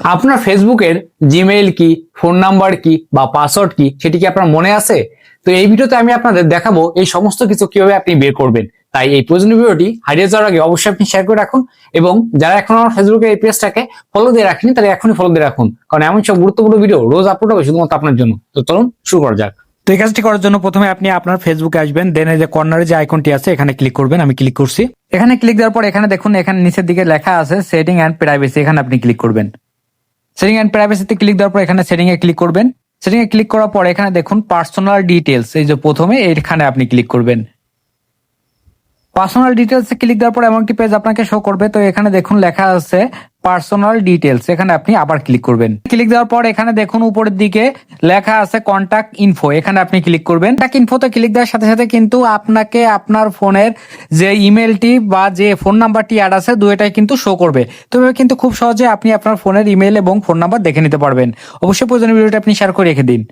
আপনার ফেসবুকের জিমেইল কি, ফোন নাম্বার কি বা পাসওয়ার্ড কি, সেটি কি আপনার মনে আছে? তো এই ভিডিওতে আমি আপনাদের দেখাবো এই সমস্ত কিছু কীভাবে আপনি বের করবেন। তাই এই প্রয়োজনীয় ভিডিওটি হারিয়ে যাওয়ার আগে অবশ্যই আপনি শেয়ার করে রাখুন এবং যারা এখন আমার ফেসবুকে এই পেজটাকে ফলো দিয়ে রাখেনি তারা এখনই ফলো দিয়ে রাখুন। কারণ এমন সব গুরুত্বপূর্ণ ভিডিও রোজ আপলোড হবে শুধুমাত্র আপনার জন্য। তো চলুন শুরু করা যাক। তো এই কাজটি করার জন্য প্রথমে আপনি আপনার ফেসবুকে আসবেন দেন এই যে কর্নারে যে আইকনটি আছে, এখানে ক্লিক করবেন, আমি ক্লিক করছি। এখানে ক্লিক দেওয়ার পর এখানে দেখুন, এখানে নিচের দিকে লেখা আছে সেটিং অ্যান্ড প্রাইভেসি এখানে আপনি ক্লিক করবেন। সেটিং অ্যান্ড প্রাইভেসিতে ক্লিক দেওয়ার পর এখানে সেটিং এ ক্লিক করবেন। সেটিং এ ক্লিক করার পর এখানে দেখুন পার্সোনাল ডিটেলস এই যে প্রথমে এখানে আপনি ক্লিক করবেন। পার্সোনাল ডিটেলস ক্লিক দেওয়ার পর এমন একটি পেজ আপনাকে শো করবে। তো এখানে দেখুন লেখা আছে পার্সোনাল ডিটেলস এখানে আপনি আবার ক্লিক করবেন। ক্লিক দেওয়ার পর এখানে দেখুন উপরের দিকে লেখা আছে কন্টাক্ট ইনফো এখানে আপনি ক্লিক করবেন। কন্টাক্ট ইনফোতে ক্লিক দেওয়ার সাথে সাথে কিন্তু আপনাকে আপনার ফোনের যে ইমেলটি বা যে ফোন নাম্বারটি অ্যাড আছে, দুইটাই কিন্তু শো করবে। তো কিন্তু খুব সহজে আপনি আপনার ফোনের ইমেল এবং ফোন নাম্বার দেখে নিতে পারবেন। অবশ্যই প্রয়োজনীয় ভিডিওটি আপনি শেয়ার করে রেখে দিন।